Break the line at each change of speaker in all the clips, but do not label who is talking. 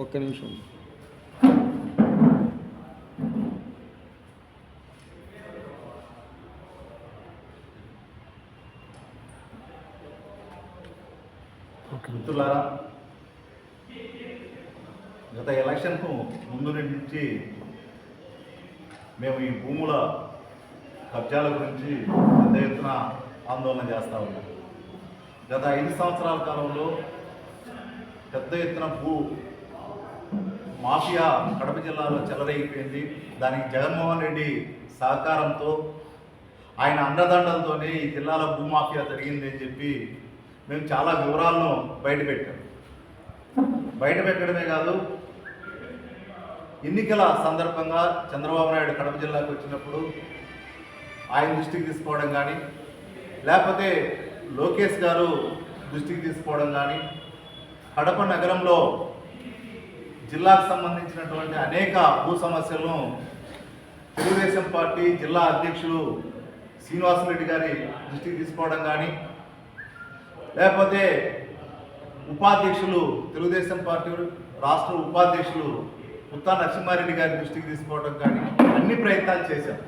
ఒక్క నిమిషం.
మిత్రులారా గత ఎలక్షన్కు ముందు నుంచి మేము ఈ భూముల కబ్జాల గురించి పెద్ద ఎత్తున ఆందోళన చేస్తూ ఉన్నాం. గత ఐదు సంవత్సరాల కాలంలో పెద్ద ఎత్తున భూ మాఫియా కడప జిల్లాలో చెలరేగిపోయింది. దానికి జగన్మోహన్ రెడ్డి సహకారంతో ఆయన అండదండలతోనే ఈ జిల్లాలో భూమాఫియా జరిగింది అని చెప్పి మేము చాలా వివరాలను బయటపెట్టాం బయట పెట్టడమే కాదు ఎన్నికల సందర్భంగా చంద్రబాబు నాయుడు కడప జిల్లాకు వచ్చినప్పుడు ఆయన దృష్టికి తీసుకోవడం కానీ లేకపోతే లోకేష్ గారు దృష్టికి తీసుకోవడం కానీ కడప నగరంలో జిల్లాకు సంబంధించినటువంటి అనేక భూ సమస్యలను తెలుగుదేశం పార్టీ జిల్లా అధ్యక్షులు శ్రీనివాసరెడ్డి గారి దృష్టికి తీసుకోవడం కానీ లేకపోతే ఉపాధ్యక్షులు తెలుగుదేశం పార్టీ రాష్ట్ర ఉపాధ్యక్షులు ఉత్తా నరసింహారెడ్డి గారి దృష్టికి తీసుకోవడం కానీ అన్ని ప్రయత్నాలు చేశాం.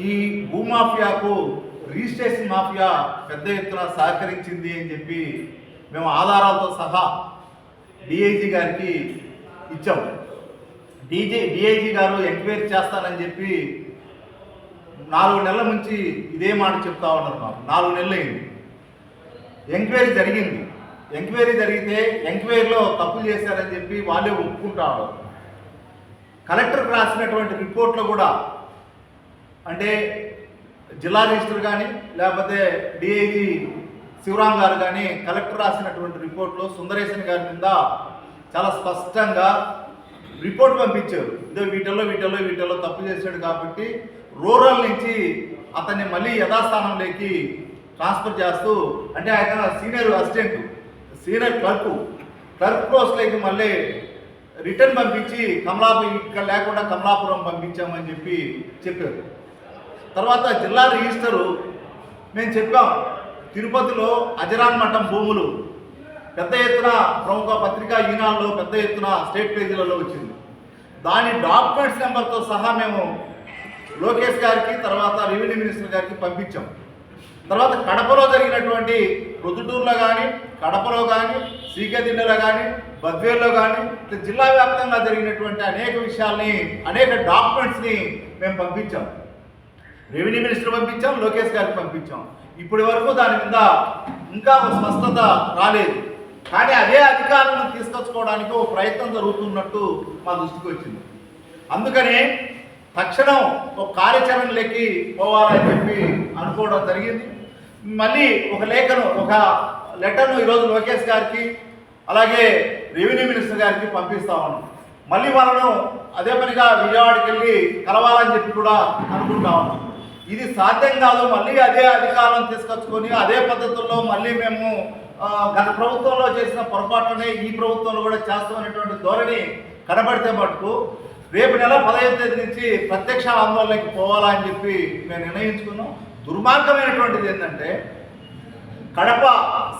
ఈ భూమాఫియాకు రిజిస్ట్రేషన్ మాఫియా పెద్ద ఎత్తున సహకరించింది అని చెప్పి మేము ఆధారాలతో సహా డిఐజీ గారికి ఇచ్చాం. డీజీ డిఐజీ గారు ఎంక్వైరీ చేస్తానని చెప్పి నాలుగు నెలల నుంచి ఇదే మాట చెప్తా ఉన్నారు మాకు. నాలుగు నెలలు అయింది ఎంక్వైరీ జరిగింది. ఎంక్వైరీ జరిగితే ఎంక్వైరీలో తప్పులు చేశారని చెప్పి వాళ్ళే ఒప్పుకుంటారు కలెక్టర్కి రాసినటువంటి రిపోర్ట్లో కూడా అంటే జిల్లా రిజిస్టర్ కానీ లేకపోతే డిఐజీ శివరాం గారు కానీ కలెక్టర్ రాసినటువంటి రిపోర్ట్లో సుందరేశన్ గారి మీద చాలా స్పష్టంగా రిపోర్ట్ పంపించారు. ఇదో వీటిల్లో వీటిల్లో వీటిల్లో తప్పు చేశాడు కాబట్టి రూరల్ నుంచి అతన్ని మళ్ళీ యథాస్థానంలోకి ట్రాన్స్ఫర్ చేస్తూ అంటే ఆయన senior assistant senior clerk clerk పోస్ట్లోకి మళ్ళీ రిటర్న్ పంపించి కమలాపురం ఇక్కడ లేకుండా కమలాపురం పంపించామని చెప్పి చెప్పారు. తర్వాత జిల్లా రిజిస్టరు మేము చెప్పాం. తిరుపతిలో అజరాన్ మఠం భూములు పెద్ద ఎత్తున ప్రముఖ పత్రికా ఈనాల్లో పెద్ద ఎత్తున స్టేట్ పేజీలలో వచ్చింది. దాని డాక్యుమెంట్స్ నెంబర్తో సహా మేము లోకేష్ గారికి తర్వాత రెవెన్యూ మినిస్టర్ గారికి పంపించాం. తర్వాత కడపలో జరిగినటువంటి రుదుటూరులో కానీ కడపలో కానీ సీకదిన్నెలో కానీ బద్వేల్లో కానీ ఇట్లా జిల్లా వ్యాప్తంగా జరిగినటువంటి అనేక విషయాల్ని అనేక డాక్యుమెంట్స్ని మేము పంపించాం. రెవెన్యూ మినిస్టర్ పంపించాం లోకేష్ గారికి పంపించాం. ఇప్పటి వరకు దాని మీద ఇంకా ఒక స్పష్టత రాలేదు. కానీ అదే అధికారులను తీసుకొచ్చుకోవడానికి ఒక ప్రయత్నం జరుగుతున్నట్టు మా దృష్టికి వచ్చింది. అందుకనే తక్షణం ఒక కార్యాచరణలోకి పోవాలని చెప్పి అనుకోవడం జరిగింది. మళ్ళీ ఒక లేఖను ఒక లెటర్ను ఈరోజు లోకేష్ గారికి అలాగే రెవెన్యూ మినిస్టర్ గారికి పంపిస్తా ఉన్నాం. మళ్ళీ వాళ్ళను అదే పనిగా విజయవాడకి వెళ్ళి కలవాలని చెప్పి కూడా అనుకుంటా ఉన్నాం. ఇది సాధ్యం కాదు మళ్ళీ అదే అధికారం తీసుకొచ్చుకొని అదే పద్ధతుల్లో మళ్ళీ మేము గత ప్రభుత్వంలో చేసిన పొరపాట్లనే ఈ ప్రభుత్వంలో కూడా చేస్తామనేటువంటి ధోరణి కనబడితే మటుకు రేపు నెల పదహైదు తేదీ నుంచి ప్రత్యక్ష ఆందోళనకి పోవాలా అని చెప్పి మేము నిర్ణయించుకున్నాం. దుర్మార్గమైనటువంటిది ఏంటంటే కడప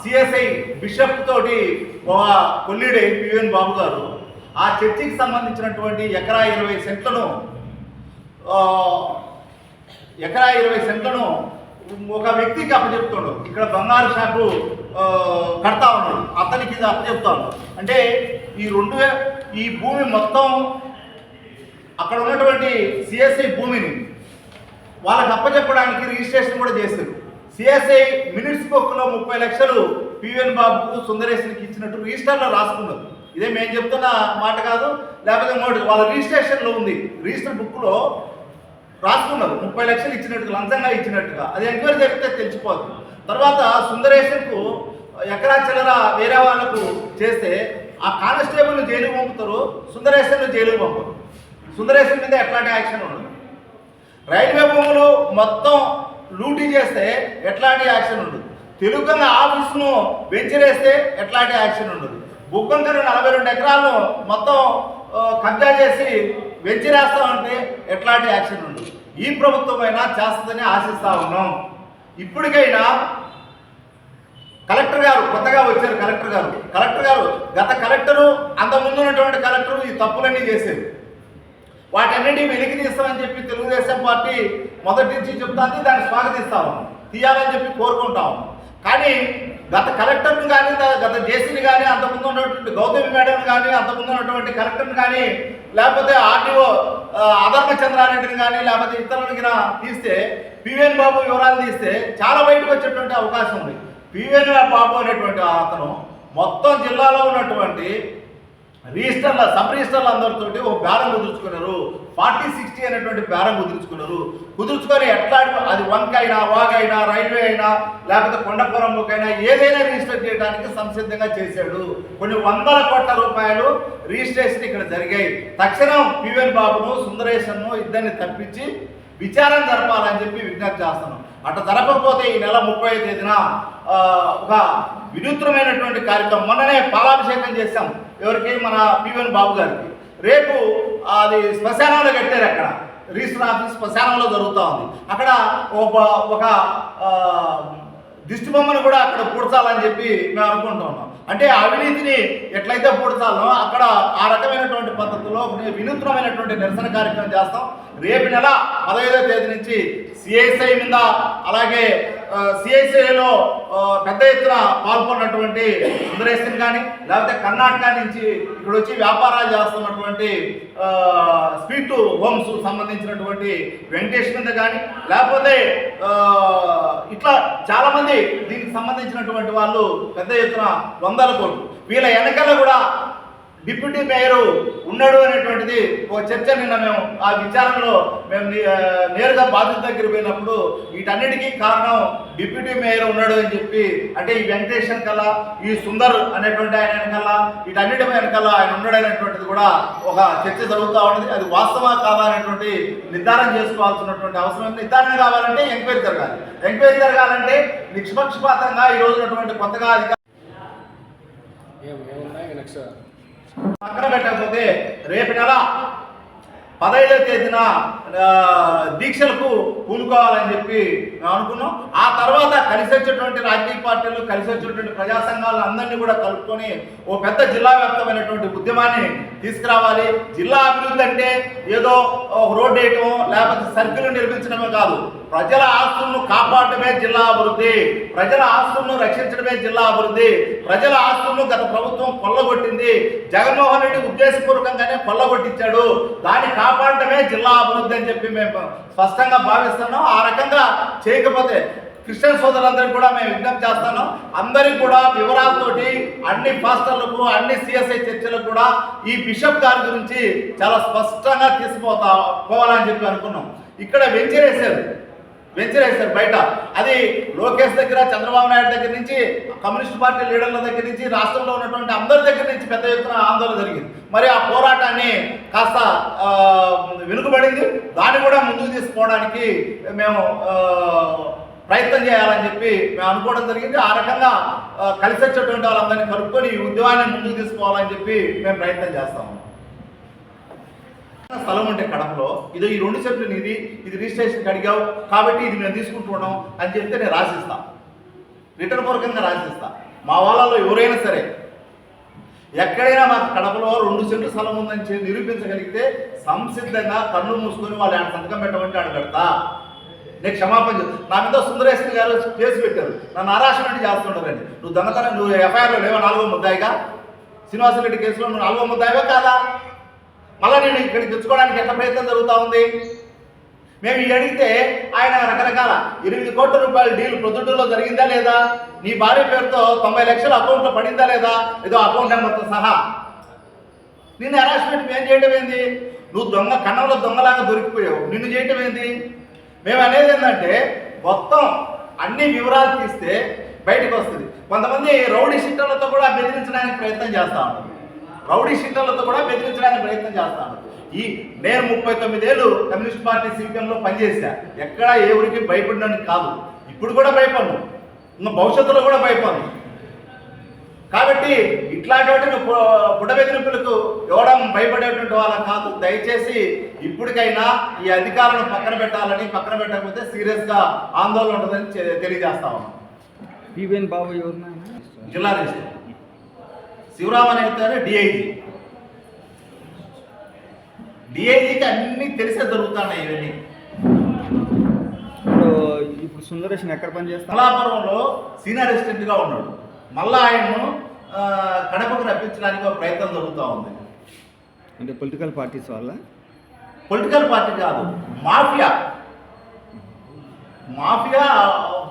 సిఎస్ఐ బిషప్ తోటి ఒక కొల్లిడే పివిఎన్ బాబు గారు ఆ చర్చికి సంబంధించినటువంటి ఎకరా ఇరవై సెంట్లను ఎకరా ఇరవై సెంట్లను ఒక వ్యక్తికి అప్పచెప్తాడు. ఇక్కడ బంగారు షాపు కడతా ఉన్నాడు. అతనికి ఇది అప్పచెప్తా అంటే ఈ రెండు ఈ భూమి మొత్తం అక్కడ ఉన్నటువంటి సిఎస్ఐ భూమిని వాళ్ళకి అప్పచెప్పడానికి రిజిస్ట్రేషన్ కూడా చేశారు సిఎస్ఐ మినిట్స్ బుక్లో ముప్పై లక్షలు పివిఎన్ బాబుకు సుందరేశ్వరికి ఇచ్చినట్టు రిజిస్టర్లో రాసుకున్నారు ఇదే మేము చెప్తున్న మాట కాదు లేకపోతే వాళ్ళ రిజిస్ట్రేషన్లో ఉంది. రిజిస్టర్ బుక్లో రాసుకున్నారు. ముప్పై లక్షలు ఇచ్చినట్టుగా లంచంగా ఇచ్చినట్టుగా. అది ఎంక్వైరీ జరిగితే తెలిసిపోతుంది తర్వాత సుందరేశ్వర్కు ఎకరా చిల్లర వేరే వాళ్ళకు చేస్తే ఆ కానిస్టేబుల్ని జైలుకు పంపుతారు సుందరేశ్వర్ని జైలుకు పంపరు. సుందరేశ్వర్ మీద ఎట్లాంటి యాక్షన్ ఉండదు. రైల్వే భూములు మొత్తం లూటీ చేస్తే ఎట్లాంటి యాక్షన్ ఉండదు. తెలుగుగంగ ఆఫీసును వెంచరేస్తే ఎట్లాంటి యాక్షన్ ఉండదు. బుగ్గంకర నలభై రెండు ఎకరాలను మొత్తం కబ్జా చేసి వెంచరేస్తామంటే ఎట్లాంటి యాక్షన్ ఉండదు. ఈ ప్రభుత్వం అయినా చేస్తుందని ఆశిస్తా ఉన్నాం. ఇప్పటికైనా కలెక్టర్ గారు కొత్తగా వచ్చారు కలెక్టర్ గారు. కలెక్టర్ గారు గత కలెక్టరు అంత ముందు ఉన్నటువంటి కలెక్టరు ఈ తప్పులన్నీ చేశారు. వాటన్నిటి వెలికి తీస్తామని చెప్పి తెలుగుదేశం పార్టీ మొదటి నుంచి చెప్తాంది దాన్ని స్వాగతిస్తాము తీయాలని చెప్పి కోరుకుంటాము కానీ గత కలెక్టర్ని కానీ గత జేసీని కానీ అంతకుముందు ఉన్నటువంటి గౌతమి మేడంని కానీ అంతకుముందు ఉన్నటువంటి కలెక్టర్ని కానీ లేకపోతే ఆర్టీఓ అధర్మ చంద్రారెడ్డిని కానీ లేకపోతే ఇతరులకి తీస్తే పివిఎన్ బాబు వివరాలు తీస్తే చాలా బయటకు వచ్చేటువంటి అవకాశం ఉంది. పివిఎన్ బాబు అనేటువంటి అతను మొత్తం జిల్లాలో ఉన్నటువంటి రిజిస్టర్ల సబ్ రిజిస్టర్లు అందరితోటి ఒక బేరం కుదుర్చుకున్నారు ఫార్టీ సిక్స్టీ అనేటువంటి బేరం కుదుర్చుకున్నారు. కుదుర్చుకొని ఎట్లా అది వంక అయినా వాగైనా రైల్వే అయినా లేకపోతే కొండపురంలోకైనా ఏదైనా రిజిస్టర్ చేయడానికి సంసిద్ధంగా చేశాడు. కొన్ని వందల కోట్ల రూపాయలు రిజిస్ట్రేషన్ ఇక్కడ జరిగాయి. తక్షణం పివెన్ బాబును సుందరేశన్ను ఇద్దరిని తప్పించి విచారణ జరపాలని చెప్పి విజ్ఞప్తి చేస్తున్నాం. అట్లా జరపకపోతే ఈ నెల ముప్పై తేదీన ఒక వినూత్నమైనటువంటి కార్యక్రమం. మొన్ననే పాలాభిషేకం చేశాం. ఎవరికి? మన పివన్ బాబు గారికి. రేపు అది శ్మశానంలో కట్టారు అక్కడ. రిజిస్టర్ ఆఫీస్ శ్మశానంలో జరుగుతూ ఉంది. అక్కడ ఒక ఒక దిష్టిబొమ్మను దిష్టి బొమ్మను కూడా అక్కడ పూడ్చాలని చెప్పి మేము అనుకుంటున్నాం అంటే అవినీతిని ఎట్లయితే పూడ్చాలో అక్కడ ఆ రకమైనటువంటి పద్ధతిలో వినూత్నమైనటువంటి నిరసన కార్యక్రమం చేస్తాం. రేపు నెల పదహైదో తేదీ నుంచి సిఐసిఐ మీద అలాగే సిఐసిఐలో పెద్ద ఎత్తున పాల్గొన్నటువంటి సుందరేశన్ కానీ లేకపోతే కర్ణాటక నుంచి ఇక్కడ వచ్చి వ్యాపారాలు చేస్తున్నటువంటి స్వీట్ హోమ్స్ సంబంధించినటువంటి వెంకటేష్ మీద కానీ లేకపోతే ఇట్లా చాలామంది దీనికి సంబంధించినటువంటి వాళ్ళు పెద్ద ఎత్తున వందల కోట్లు వీళ్ళ వెనకాల కూడా డిప్యూటీ మేయర్ ఉన్నాడు అనేటువంటిది ఒక చర్చ నిన్న మేము ఆ విచారణలో మేము నేరుగా బాధ్యత దగ్గర పోయినప్పుడు వీటన్నిటికీ కారణం డిప్యూటీ మేయర్ ఉన్నాడు అని చెప్పి అంటే ఈ వెంకటేశ్వర్ కల్లా ఈ సుందర్ అనేటువంటి ఆయన వెనకాల వీటన్నిటి వెనకాల ఆయన ఉన్నాడు అనేటువంటిది కూడా ఒక చర్చ జరుగుతూ ఉన్నది. అది వాస్తవా కాదా అనేటువంటి నిర్ధారణ చేసుకోవాల్సినటువంటి అవసరం ఉంది. నిర్ధారణ కావాలంటే ఎంక్వైరీ జరగాలి. ఎంక్వైరీ జరగాలంటే నిష్పక్షపాతంగా ఈ రోజు కొత్తగా అధికారులు పక్కన పెట్టకపోతే రేపు నెల పదహైదో తేదీన దీక్షలకు పూనుకోవాలని చెప్పి మేము అనుకున్నాం. ఆ తర్వాత కలిసి వచ్చేటువంటి రాజకీయ పార్టీలు కలిసి వచ్చేటువంటి ప్రజా సంఘాలు అందరినీ కూడా కలుపుకొని ఓ పెద్ద జిల్లా వ్యాప్తమైనటువంటి ఉద్యమాన్ని తీసుకురావాలి. జిల్లా అభివృద్ధి అంటే ఏదో రోడ్డు వేయటం లేకపోతే సర్కిల్ నిర్మించడమే కాదు. ప్రజల ఆస్తులను కాపాడటమే జిల్లా అభివృద్ధి. ప్రజల ఆస్తులను రక్షించడమే జిల్లా అభివృద్ధి. ప్రజల ఆస్తులను గత ప్రభుత్వం కొల్లగొట్టింది. జగన్మోహన్ రెడ్డి ఉద్దేశపూర్వకంగానే కొల్లగొట్టించాడు. దాన్ని కాపాడటమే జిల్లా అభివృద్ధి అని చెప్పి మేము స్పష్టంగా భావిస్తున్నాం. ఆ రకంగా చేయకపోతే క్రిస్టియన్ సోదరులందరికీ కూడా మేము విజ్ఞప్తి చేస్తాను అందరికీ కూడా వివరాలతోటి అన్ని పాస్టర్లకు అన్ని సిఎస్ఐ చర్చలకు కూడా ఈ బిషప్ గారి గురించి చాలా స్పష్టంగా తీసుకుపోతా పోవాలని చెప్పి అనుకున్నాం. ఇక్కడ వెంచరేశారు. వెంచరేశారు బయట. అది లోకేష్ దగ్గర చంద్రబాబు నాయుడు దగ్గర నుంచి కమ్యూనిస్ట్ పార్టీ లీడర్ల దగ్గర నుంచి రాష్ట్రంలో ఉన్నటువంటి అందరి దగ్గర నుంచి పెద్ద ఎత్తున ఆందోళన జరిగింది. మరి ఆ పోరాటాన్ని కాస్త వెనుకబడింది. దాన్ని కూడా ముందుకు తీసుకోవడానికి మేము ప్రయత్నం చేయాలని చెప్పి మేము అనుకోవడం జరిగింది. ఆ రకంగా కలిసి వచ్చేటువంటి వాళ్ళందరినీ కలుపుకొని ఈ ఉద్యమాన్ని ముందుకు తీసుకోవాలని చెప్పి మేము ప్రయత్నం చేస్తాము. స్థలం ఉంటే కడపలో. ఇది ఈ రెండు సెట్లు నీది ఇది రిజిస్ట్రేషన్కి అడిగావు కాబట్టి ఇది మేము తీసుకుంటున్నాం అని చెప్తే నేను రాసిస్తాను రిటర్న్ పూర్వకంగా రాసిస్తాను మా వాళ్ళలో ఎవరైనా సరే ఎక్కడైనా మా కడపలో రెండు సెంట్లు స్థలం ఉందని నిరూపించగలిగితే సంసిద్ధంగా కన్ను మూసుకొని వాళ్ళు ఆయన సంతకం పెట్టమంటే ఆడ పెడతా. నేను క్షమాపణ చెప్తా. నా మీద సుందరేశ్వరి గారు కేసు పెట్టారు. నన్ను హరాస్మెంట్ చేస్తుంటారండి. నువ్వు దొంగతనం నువ్వు ఎఫ్ఐఆర్లో లేవా? నాలుగో ముద్దాయిగా? శ్రీనివాసరెడ్డి కేసులో నువ్వు నాలుగో ముద్దాయివా కాదా? మళ్ళీ నేను ఇక్కడికి తెచ్చుకోవడానికి ఎంత ప్రయత్నం జరుగుతూ ఉంది? మేము ఇది అడిగితే ఆయన రకరకాల ఎనిమిది కోట్ల రూపాయల డీల్ ప్రొద్దుటూరులో జరిగిందా లేదా? నీ భార్య పేరుతో తొంభై లక్షల అకౌంట్లో పడిందా లేదా? ఏదో అకౌంట్ నెంబర్తో సహా. నిన్ను హెరాస్మెంట్ మేము చేయడం ఏంది? నువ్వు దొంగ కన్నంలో దొంగలాగా దొరికిపోయావు. నిన్ను చేయటం ఏంది? మేము అనేది ఏంటంటే మొత్తం అన్ని వివరాలు తీస్తే బయటకు వస్తుంది. కొంతమంది రౌడీ షీటర్లతో కూడా బెదిరించడానికి ప్రయత్నం చేస్తా ఉంటారు. రౌడీ షీటర్లతో కూడా బెదిరించడానికి ప్రయత్నం చేస్తా ఉంటారు. ఈ నేను ముప్పై తొమ్మిదేళ్ళు కమ్యూనిస్ట్ పార్టీ సిపిఎంలో పనిచేశా. ఎక్కడ ఏ ఊరికి భయపడినని కాదు. ఇప్పుడు కూడా భయపడను. ఇంకా భవిష్యత్తులో కూడా భయపడను. కాబట్టి ఇట్లాంటి వాటిని పు- పుట్ట బెదిరింపులకు ఇవ్వడం భయపడేటువంటి వాళ్ళం కాదు. దయచేసి ఇప్పటికైనా ఈ అధికారులను పక్కన పెట్టాలని పక్కన పెట్టకపోతే సీరియస్గా ఆందోళన ఉంటుందని తెలియజేస్తా ఉన్నాం.
బాబు?
జిల్లా రిజిస్టర్ శివరామన్ అయితే డిఐజీ. డిఐజీకి అన్నీ తెలిసే దొరుకుతున్నాయి ఇవన్నీ.
ఇప్పుడు ఇప్పుడు సుందరేషన్ ఎక్కడ పని చేస్తా
కమలాపురంలో సీనియర్ అసిస్టెంట్గా ఉన్నాడు. మళ్ళా ఆయన్ను కడపకు రప్పించడానికి ఒక ప్రయత్నం జరుగుతూ ఉంది.
అంటే పొలిటికల్ పార్టీస్ వల్ల
పొలిటికల్ పార్టీ కాదు మాఫియా. మాఫియా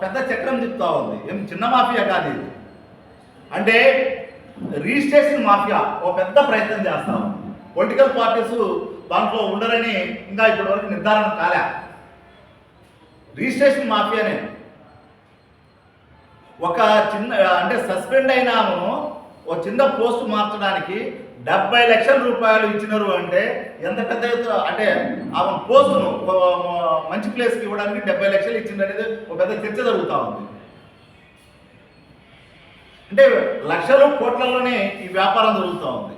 పెద్ద చక్రం తిప్పుతా ఉంది. ఏం చిన్న మాఫియా కాదు ఇది. అంటే రిజిస్ట్రేషన్ మాఫియా ఓ పెద్ద ప్రయత్నం చేస్తా ఉంది. పొలిటికల్ పార్టీస్ దాంట్లో ఉండరని ఇంకా ఇప్పటి వరకు నిర్ధారణ కాలే. రిజిస్ట్రేషన్ మాఫియానే ఒక చిన్న అంటే సస్పెండ్ అయినాము ఒక చిన్న పోస్ట్ మార్చడానికి డెబ్బై లక్షల రూపాయలు ఇచ్చినారు అంటే ఎంత పెద్ద అంటే ఆమె పోస్టును మంచి ప్లేస్కి ఇవ్వడానికి డెబ్బై లక్షలు ఇచ్చింది అనేది ఒక పెద్ద చర్చ జరుగుతూ ఉంది. అంటే లక్షలు కోట్లలోనే ఈ వ్యాపారం జరుగుతూ ఉంది.